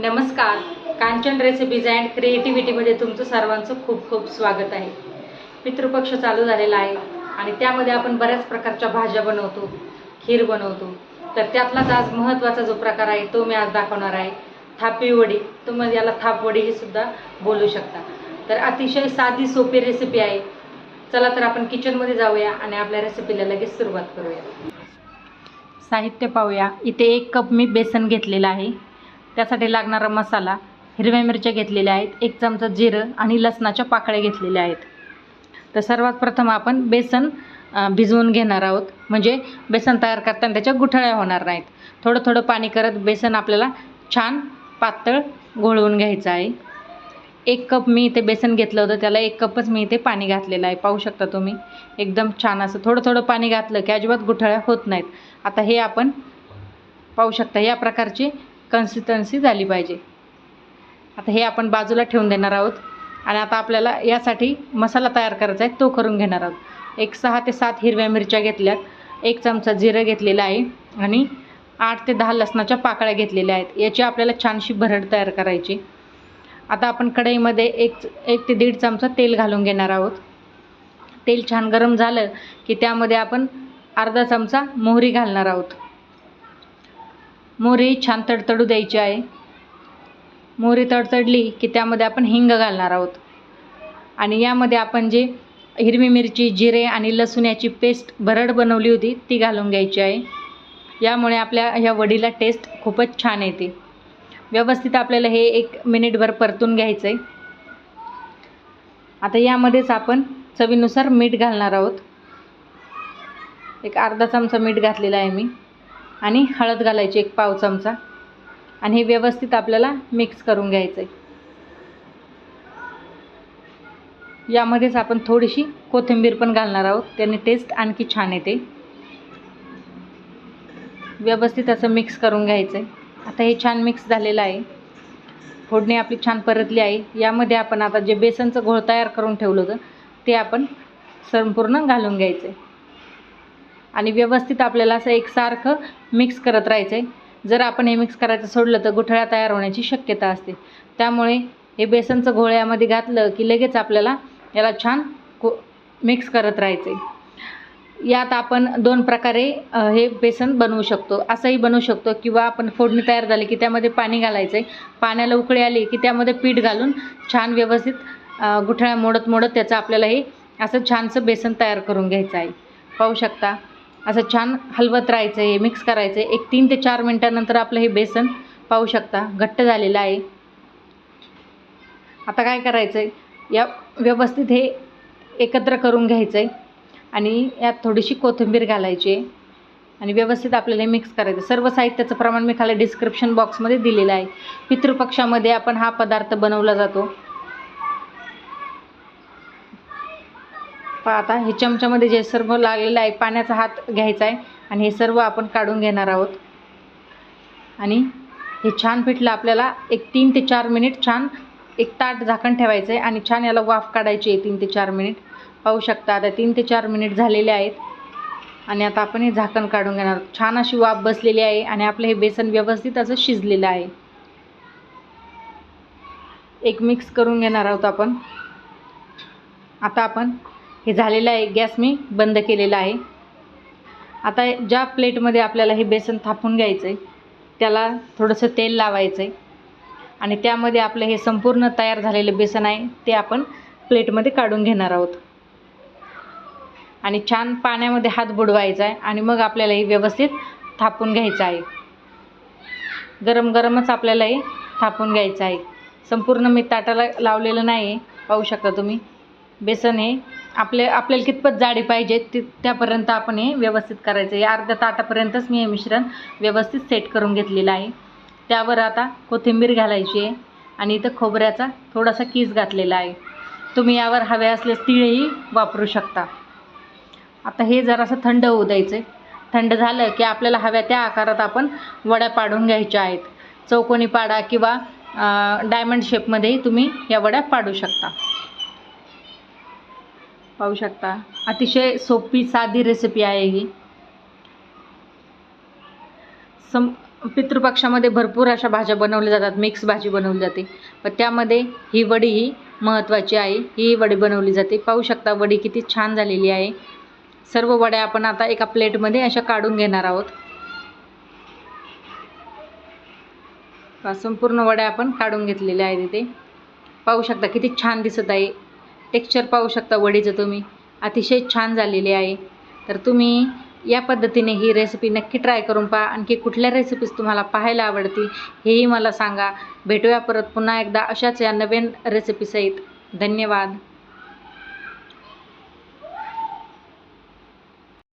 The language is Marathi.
नमस्कार. कांचन रेसिपीज अँड क्रिएटिव्हिटीमध्ये तुमचं सर्वांचं खूप खूप स्वागत आहे. पितृपक्ष चालू झालेला आहे आणि त्यामध्ये आपण बऱ्याच प्रकारच्या भाज्या बनवतो खीर बनवतो. तर त्यातलाच आज महत्त्वाचा जो प्रकार आहे तो मी आज दाखवणार आहे. थापी वडी. तुम्ही याला थापवडी हे सुद्धा बोलू शकता. तर अतिशय साधी सोपी रेसिपी आहे. चला तर आपण किचनमध्ये जाऊया आणि आपल्या रेसिपीला लगेच सुरुवात करूया. साहित्य पाहूया. इथे एक कप मी बेसन घेतलेलं आहे. त्यासाठी लागणारा मसाला हिरव्या मिरच्या घेतलेल्या आहेत एक चमचा जिरं आणि लसणाच्या पाकळ्या घेतलेल्या आहेत. तर सर्वात प्रथम आपण बेसन भिजवून घेणार आहोत. म्हणजे बेसन तयार करताना त्याच्या गुठळ्या होणार नाहीत. थोडं थोडं पाणी करत बेसन आपल्याला छान पातळ घोळवून घ्यायचं आहे. एक कप मी इथे बेसन घेतलं होतं त्याला एक कपच मी इथे पाणी घातलेलं आहे. पाहू शकता तुम्ही एकदम छान असं थोडं थोडं पाणी घातलं की अजिबात गुठळ्या होत नाहीत. आता हे आपण पाहू शकता या प्रकारची कन्सिस्टन्सी झाली पाहिजे. आता हे आपण बाजूला ठेवून देणार आहोत. आणि आता आपल्याला यासाठी मसाला तयार करायचा आहे तो करून घेणार आहोत. एक सहा ते सात हिरव्या मिरच्या घेतल्यात. एक चमचा जिरं घेतलेला आहे. आणि आठ ते दहा लसणाच्या पाकळ्या घेतलेल्या आहेत. याची आपल्याला छानशी भरड तयार करायची. आता आपण कढईमध्ये एक एक ते दीड चमचा तेल घालून घेणार आहोत. तेल छान गरम झालं की त्यामध्ये आपण अर्धा चमचा मोहरी घालणार आहोत. मोहरी छान तडतडू द्यायची आहे. मोहरी तडतडली की त्यामध्ये आपण हिंग घालणार आहोत. आणि यामध्ये आपण जे हिरवी मिरची जिरे आणि लसूण याची पेस्ट भरड बनवली होती ती घालून घ्यायची आहे. यामुळे आपल्या ह्या वडीला टेस्ट खूपच छान येते. व्यवस्थित आपल्याला हे एक मिनिटभर परतून घ्यायचं आहे आता यामध्येच आपण चवीनुसार मीठ घालणार आहोत. एक अर्धा चमचा मीठ घातलेला आहे मी. आणि हळद घालायची एक पाव चमचा. आणि हे व्यवस्थित आपल्याला मिक्स करून घ्यायचं आहे यामध्येच आपण थोडीशी कोथिंबीर पण घालणार आहोत. त्याने टेस्ट आणखी छान येते. व्यवस्थित असं मिक्स करून घ्यायचं आहे आता हे छान मिक्स झालेलं आहे. फोडणी आपली छान परतली आहे. यामध्ये आपण आता जे बेसनचं घोळ तयार करून ठेवलं होतं ते आपण संपूर्ण घालून घ्यायचं आहे आणि व्यवस्थित आपल्याला असं एकसारखं मिक्स करत राहायचं आहे जर आपण हे मिक्स करायचं सोडलं तर गुठळ्या तयार होण्याची शक्यता असते. त्यामुळे हे बेसनचं घोळ्यामध्ये घातलं की लगेच आपल्याला याला छान को मिक्स करत राहायचं आहे यात आपण दोन प्रकारे हे बेसन बनवू शकतो. असंही बनवू शकतो किंवा आपण फोडणी तयार झाली की त्यामध्ये पाणी घालायचं आहे पाण्याला उकळी आली की त्यामध्ये पीठ घालून छान व्यवस्थित गुठळ्या मोडत मोडत त्याचं आपल्याला हे असं छानसं बेसन तयार करून घ्यायचं आहे पाहू शकता. असं छान हलवत राहायचं आहे मिक्स करायचं आहे एक तीन ते चार मिनटानंतर आपलं हे बेसन पाहू शकता. घट्ट झालेलं आहे. आता काय करायचं आहे या व्यवस्थित हे एकत्र करून घ्यायचं आहे आणि यात थोडीशी कोथिंबीर घालायची आहे. आणि व्यवस्थित आपल्याला हे मिक्स करायचं सर्व साहित्याचं प्रमाण मी खाली डिस्क्रिप्शन बॉक्समध्ये दिलेलं आहे. पितृपक्षामध्ये आपण हा पदार्थ बनवला जातो. पहा आता हे चमच्यामध्ये जे सर्व लागलेलं आहे पाण्याचा हात घ्यायचा आहे आणि हे सर्व आपण काढून घेणार आहोत. आणि हे छान पिठलं आपल्याला एक तीन ते चार मिनिट छान एक ताट झाकण ठेवायचं आहे आणि छान याला वाफ काढायची आहे तीन ते चार मिनिट. पाहू शकता आता तीन ते चार मिनिट झालेले आहेत. आणि आता आपण हे झाकण काढून घेणार आहोत. छान अशी वाफ बसलेली आहे आणि आपलं हे बेसन व्यवस्थित असं शिजलेलं आहे. एक मिक्स करून घेणार आहोत आपण. आता आपण हे झालेलं आहे. गॅस मी बंद केलेला आहे. आता ज्या प्लेटमध्ये आपल्याला हे बेसन थापून घ्यायचं आहे त्याला थोडंसं तेल लावायचं आहे आणि त्यामध्ये आपलं हे संपूर्ण तयार झालेलं बेसन आहे ते आपण प्लेटमध्ये काढून घेणार आहोत. आणि छान पाण्यामध्ये हात बुडवायचा आहे आणि मग आपल्याला हे व्यवस्थित थापून घ्यायचं आहे. गरम गरमच आपल्याला हे थापून घ्यायचं आहे. संपूर्ण मी ताटाला लावलेलं नाही आहे. पाहू शकता तुम्ही बेसन हे आपले आपल्याला कितपत जाडी पाहिजे ती त्यापर्यंत आपण हे व्यवस्थित करायचं. आहे अर्ध्या ताटापर्यंतच मी हे मिश्रण व्यवस्थित सेट करून घेतलेलं आहे. त्यावर आता कोथिंबीर घालायची आहे आणि इथं खोबऱ्याचा थोडासा कीस घातलेला आहे. तुम्ही यावर हवे असल्यास तिळही वापरू शकता. आता हे जरासं थंड होऊ द्यायचं आहे थंड झालं की आपल्याला हव्या त्या आकारात आपण वड्या पाडून घ्यायच्या आहेत. चौकोनी पाडा किंवा डायमंड शेपमध्येही तुम्ही या वड्या पाडू शकता. पाहू शकता. अतिशय सोपी साधी रेसिपी आहे ही. सम पितृपक्षामध्ये भरपूर अशा भाज्या बनवल्या जातात. मिक्स भाजी बनवली जाते. पण त्यामध्ये ही वडी ही महत्त्वाची आहे. ही वडी बनवली जाते. पाहू शकता वडी किती छान झालेली आहे. सर्व वड्या आपण आता एका प्लेटमध्ये अशा काढून घेणार आहोत. संपूर्ण वड्या आपण काढून घेतलेल्या आहेत इथे. पाहू शकता किती छान दिसत आहे. टेक्स्चर पाहू शकता वडीचं तुम्ही. अतिशय छान झालेली आहे. तर तुम्ही या पद्धतीने ही रेसिपी नक्की ट्राय करून पहा. आणखी कुठल्या रेसिपीज तुम्हाला पाहायला आवडतील हेही मला सांगा. भेटूया परत पुन्हा एकदा अशाच या नवीन रेसिपीसहित धन्यवाद.